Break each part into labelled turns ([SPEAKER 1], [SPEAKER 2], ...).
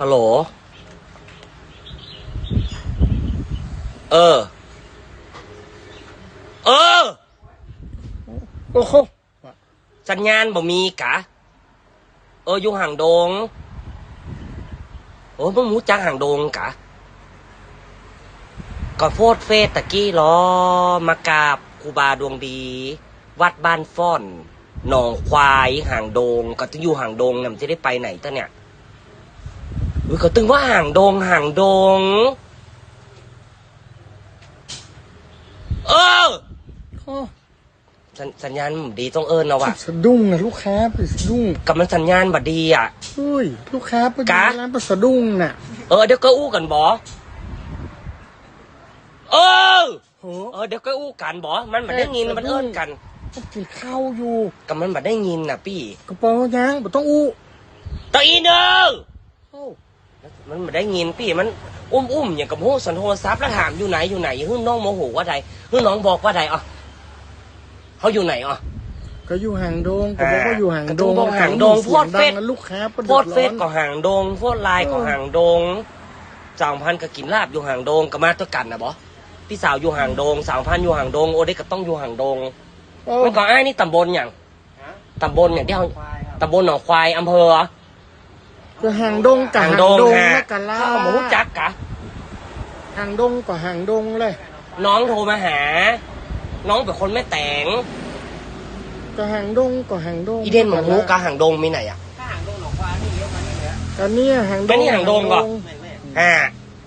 [SPEAKER 1] ฮัลโหล เออ เออ
[SPEAKER 2] โอ้โห
[SPEAKER 1] สัญญาณบ่มีกะ เอออยู่ห่างดง โอ้มึงรู้จักห่างดงกะก็โฟดเฟสตะกี้ล้อมากราบครูบาดวงดี วัดบ้านฟ้อน หนองควายห่างดง ก็ต้องอยู่ห่างดงนำจะได้ไปไหนตะเนี่ย อุ้ยก็ตึงว่าห่างดงห่างดง เออ
[SPEAKER 2] โอ้
[SPEAKER 1] สัญสัญญาณมันดีต้องเอิญเอาวะ
[SPEAKER 2] สะดุ้งนะลูกค้าไปสะดุ้ง
[SPEAKER 1] กับมันสัญญาณบัดดีอะ
[SPEAKER 2] เฮ้ยลูกค้าไป
[SPEAKER 1] กะ
[SPEAKER 2] ร้านไปสะดุ้งน่ะ
[SPEAKER 1] เออเดี๋ยวก็อู้กันบอเออ
[SPEAKER 2] โห
[SPEAKER 1] เออเดี๋ยวก็อู้กันบอมันบัดได้ยินมันเอิญกัน
[SPEAKER 2] ต้องกินข้าวอยู่
[SPEAKER 1] กับมันบัดได้ยินน่ะพี่
[SPEAKER 2] กระเป๋ายังบ่ต้องอู้
[SPEAKER 1] ตะอีเนอ
[SPEAKER 2] โอ้
[SPEAKER 1] มันบัดได้ยินพี่มันอุ้มอุ้มอย่างกับหูสันโทรศัพท์แล้วถามอยู่ไหนอยู่ไหนฮึ่น้องโมโหว่าใดฮึ่น้องบอกว่าใดอะเขาอยู่ไหนอะ
[SPEAKER 2] ก็อยู่ห่างดงก็บอกว่าอยู่ห่าง
[SPEAKER 1] กระ
[SPEAKER 2] ด
[SPEAKER 1] ตุ้
[SPEAKER 2] ง
[SPEAKER 1] งบอกห่างดง
[SPEAKER 2] เสีย
[SPEAKER 1] โพดเฟซ
[SPEAKER 2] ดันะลูกค้าประ
[SPEAKER 1] โพดเฟซก็
[SPEAKER 2] ร้อน
[SPEAKER 1] ห่างดงโพดไลน์ก็ห่างดงสาวพันธุ์ก็กินลาบอยู่ห่างดงก็มาตัวกันนะบอพี่สาวอยู่ห่างดงสาวพันธุ์อยู่ห่างดงโอเด็กก็ต้องอยู่ห่างดง
[SPEAKER 2] โอ้
[SPEAKER 1] มันก่อนอ้ายนี่ตำบลอย่างตำบลอย่างที่เขาตำบลหนองควายอำเภอ
[SPEAKER 2] ก็ห่างดงกับ
[SPEAKER 1] ห่าง
[SPEAKER 2] ห่าง
[SPEAKER 1] ดง
[SPEAKER 2] ดง
[SPEAKER 1] ฮะ
[SPEAKER 2] นะกันล่ะ
[SPEAKER 1] ข้าวหมูจักกะ
[SPEAKER 2] ห่างดงกับห่างดงเลย
[SPEAKER 1] น้องโทรมาหา น้องเป็นคนแม่แตง
[SPEAKER 2] ก็ห่างดงกับห่างดง
[SPEAKER 1] อีเดนหมอหูกะห่างดงมีไหนอะ
[SPEAKER 2] กันเนี่ยห่างดง
[SPEAKER 1] ไม่นี่ห่างดงก่อนอ่า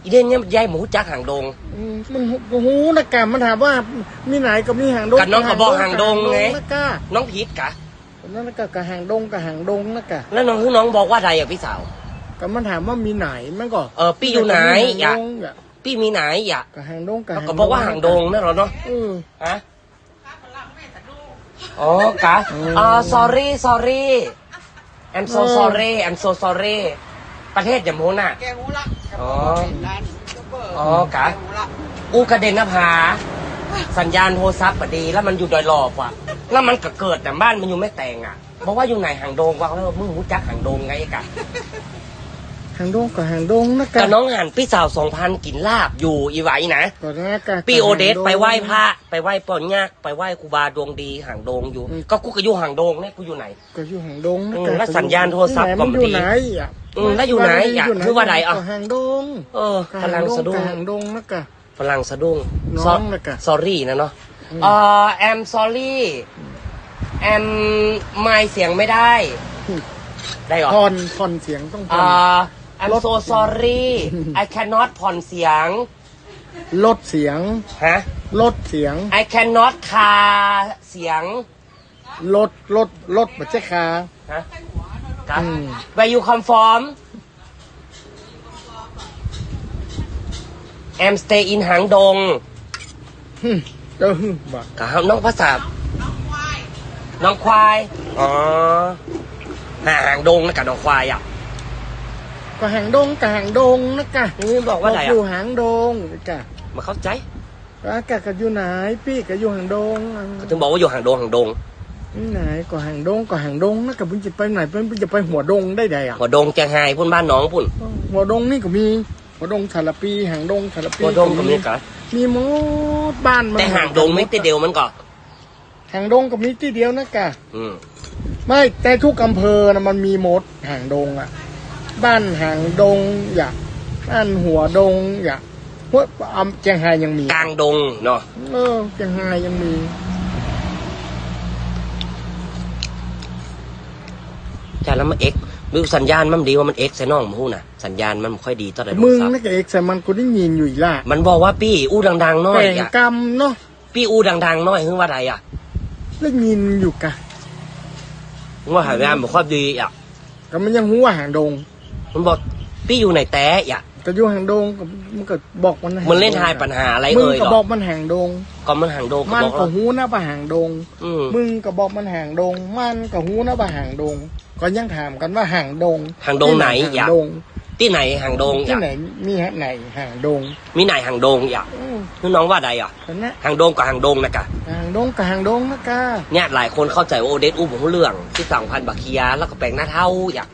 [SPEAKER 1] อีเดนเนี่ยยายหมูจักห่างดง
[SPEAKER 2] อืมมันหูหูนะกะมันถามว่ามีไหนก็มีห่างดง
[SPEAKER 1] กันน้องก็บอกห่างดงไง
[SPEAKER 2] นะกะ
[SPEAKER 1] น้องพีทกะ
[SPEAKER 2] นั่นนะกะกับห่างดงกับห่างดงนะกะ
[SPEAKER 1] แล้วน้องคือน้องบอกว่าใดอะพี่สาว
[SPEAKER 2] ก็มันถามว่ามีไหนมันก็
[SPEAKER 1] เออปี้อยู่ไหนอะ
[SPEAKER 2] ห่างดงอะ
[SPEAKER 1] พี่มีไหนอะ
[SPEAKER 2] กับห่างดงกับ
[SPEAKER 1] เขาก็บอกว่าห่างดงนั่นเหรอเนาะ
[SPEAKER 2] เออ
[SPEAKER 1] ฮะอ๋อกะ
[SPEAKER 2] อืม
[SPEAKER 1] อ่า sorry sorry I'm so
[SPEAKER 2] เออ
[SPEAKER 1] sorry I'm so sorry ประเทศอย่ามูน่ะ
[SPEAKER 3] แกหูละ
[SPEAKER 1] อ๋อ
[SPEAKER 3] ร้านซุปเปอร์
[SPEAKER 1] อ๋อกะ
[SPEAKER 3] แกหูละ
[SPEAKER 1] อูกระเด็นนภาสัญญาณโทรศัพท์ก็ดีแล้วมันอยู่ดอยหลอบว่ะ แล้วมันก็เกิดแต่บ้านมันอยู่ไม่แต่งอะบอกว่าอยู่ไหนห่างโดงว่าแล้วมึงรู้จักห่างโดงไงกะ
[SPEAKER 2] ห่างดงกับห่างดงนะกะ
[SPEAKER 1] กับน้องหันพี่สาวสองพันกินลาบอยู่อีไหวนะ
[SPEAKER 2] ก็นะกะ
[SPEAKER 1] ปีโอเดส
[SPEAKER 2] กับ
[SPEAKER 1] ไป
[SPEAKER 2] ห่างดง
[SPEAKER 1] ไหว้พระไปไหว้ปอนยากไปไหว้ครูบาดวงดีห่างโดงอยู่
[SPEAKER 2] อืม
[SPEAKER 1] ก็กูก็อยู่ห่างโดงเนี่ยกูอยู่ไหน
[SPEAKER 2] ก็อยู่ห่างดงนะ
[SPEAKER 1] อืม
[SPEAKER 2] กะ
[SPEAKER 1] แล้วสัญญาณโทรศัพท์ก็ไม่ดี
[SPEAKER 2] ไหนมันอยู่ไหนอะ
[SPEAKER 1] อืมแล้วอยู่ไหนอะ
[SPEAKER 2] ยู่
[SPEAKER 1] คือว่าใดอะ
[SPEAKER 2] ก็ห่างดง
[SPEAKER 1] เออ
[SPEAKER 2] กับ
[SPEAKER 1] พลังสะดุ้ง
[SPEAKER 2] กับห่างดงนะกะ
[SPEAKER 1] พลังสะดุ้ง
[SPEAKER 2] น้องน่ะกะ
[SPEAKER 1] สอรี่นะเนาะ
[SPEAKER 2] อืม
[SPEAKER 1] เอ่อแอมสอรี่แอมไม่เสียงไม่ได้
[SPEAKER 2] อืม
[SPEAKER 1] ได้เหรอ
[SPEAKER 2] ผ่อนผ่อนเสียงต้องผ่อ
[SPEAKER 1] อ่
[SPEAKER 2] นา
[SPEAKER 1] I'm
[SPEAKER 2] ลด
[SPEAKER 1] so sorry I cannot ผ่อนเสียง
[SPEAKER 2] ลดเสียง
[SPEAKER 1] ฮะ
[SPEAKER 2] ลดเสียง
[SPEAKER 1] I cannot คาเสียง
[SPEAKER 2] ลดลดลดบัจเจคา
[SPEAKER 1] ฮะครับ
[SPEAKER 2] อืม
[SPEAKER 1] Where you come from I'm stay in หางดง
[SPEAKER 2] ฮึ เออฮึบ่
[SPEAKER 1] กับน้องภาษาน้องควาย อ๋อหาหางดงนะกับน้องควายอะ
[SPEAKER 2] ก็หางดงกับหางดงนะกะ
[SPEAKER 1] นี่บอกว่าไหน
[SPEAKER 2] อยู่
[SPEAKER 1] อะ
[SPEAKER 2] หางดงกะ
[SPEAKER 1] มาเข้าใจ
[SPEAKER 2] อากะกับอยู่ไหนพี่ก็อยู่หางดง
[SPEAKER 1] เขาถึงบอกว่าอยู่หางดงหางดง
[SPEAKER 2] นี่ไหนก็หางดงก็หางดงนะกะเพิ่งจะไปไหนเพิ่งจะไปหัวดงได้ไดอะ
[SPEAKER 1] หัวดงแจงไฮพุ่นบ้านน้องพุ่น
[SPEAKER 2] หัวดงนี่ก็มีหัวดงสารปีหางดงสารปี
[SPEAKER 1] หัวดงก็มีกัน
[SPEAKER 2] มีหมดบ้านมัน
[SPEAKER 1] แต่หางดงไม่ติดเดียวมันก็
[SPEAKER 2] หางดงก็มีที่เดียวนะกะ
[SPEAKER 1] อืม
[SPEAKER 2] ไม่แต่ทุกอำเภอนะมันมีหมดหางดงอะ บ้านหางดงอย่าบ้านหัวดงอย่าหัวอำเจียงไฮ้ยังมี
[SPEAKER 1] กลางดงเนาะ
[SPEAKER 2] เออเจียงไฮ้ยังมี
[SPEAKER 1] ใช่แล้วมันเอ็ก ดูสัญญาณมันดีว่ามันเอ็กใส่น้องมูน่ะสัญญาณมันไม่ค่อยดีเท่าไหร่
[SPEAKER 2] มึง
[SPEAKER 1] โทรศัพท์
[SPEAKER 2] นี่กับเอกแต่มันกูได้ยินอยู่อีกล่ะ
[SPEAKER 1] มันบอกว่าปี้อู้ดังๆหน้อย
[SPEAKER 2] แต่ง
[SPEAKER 1] อะ
[SPEAKER 2] กรรมเนาะ
[SPEAKER 1] ปี้อู้ดังๆหน้อยคือว่าไรอะ
[SPEAKER 2] ได้ยินอยู่กะ
[SPEAKER 1] ว่าหายงานบอกความดีอะ
[SPEAKER 2] ก็มันยังหัวหางดง
[SPEAKER 1] มันบอกปี้อยู่ในแต้อะ
[SPEAKER 2] ก็อยู่หางดงก็มันก็บอกมันหาง
[SPEAKER 1] มันเล่น
[SPEAKER 2] ดง
[SPEAKER 1] ทายปัญหาอะไร
[SPEAKER 2] มึง
[SPEAKER 1] เอ่ย
[SPEAKER 2] ก็
[SPEAKER 1] หร
[SPEAKER 2] บ
[SPEAKER 1] อ
[SPEAKER 2] อกมันหางดง
[SPEAKER 1] ก็มันห่างโดงก็
[SPEAKER 2] มัน
[SPEAKER 1] บอก
[SPEAKER 2] ก็
[SPEAKER 1] แล้ว
[SPEAKER 2] หูนะปะหางดง
[SPEAKER 1] อืม
[SPEAKER 2] มึงก็บอกมันหางดงมันก็หูนะปะหางดงก็ยังถามกันว่าหางดง
[SPEAKER 1] หางดงไหน
[SPEAKER 2] ที่
[SPEAKER 1] อยาก
[SPEAKER 2] หางดง
[SPEAKER 1] ที่ไหนห่างโดงอ
[SPEAKER 2] ที่
[SPEAKER 1] ยาก
[SPEAKER 2] ไหนมีฮะไหนหางดง
[SPEAKER 1] มีไหนห่างโดงอยาก
[SPEAKER 2] อืม
[SPEAKER 1] คือน้องว่าใดอะ
[SPEAKER 2] กันนะ
[SPEAKER 1] ห่างโดงกับห่างโดงนะกะ
[SPEAKER 2] หางดงกับหางดงนะกะ
[SPEAKER 1] เนี่ยหลายคนเข้าใจว่าโอเดสอู้ผมรู้เรื่องที่สั่งพันบักเคียแล้วก็แปลงหน้าเท่าอยาก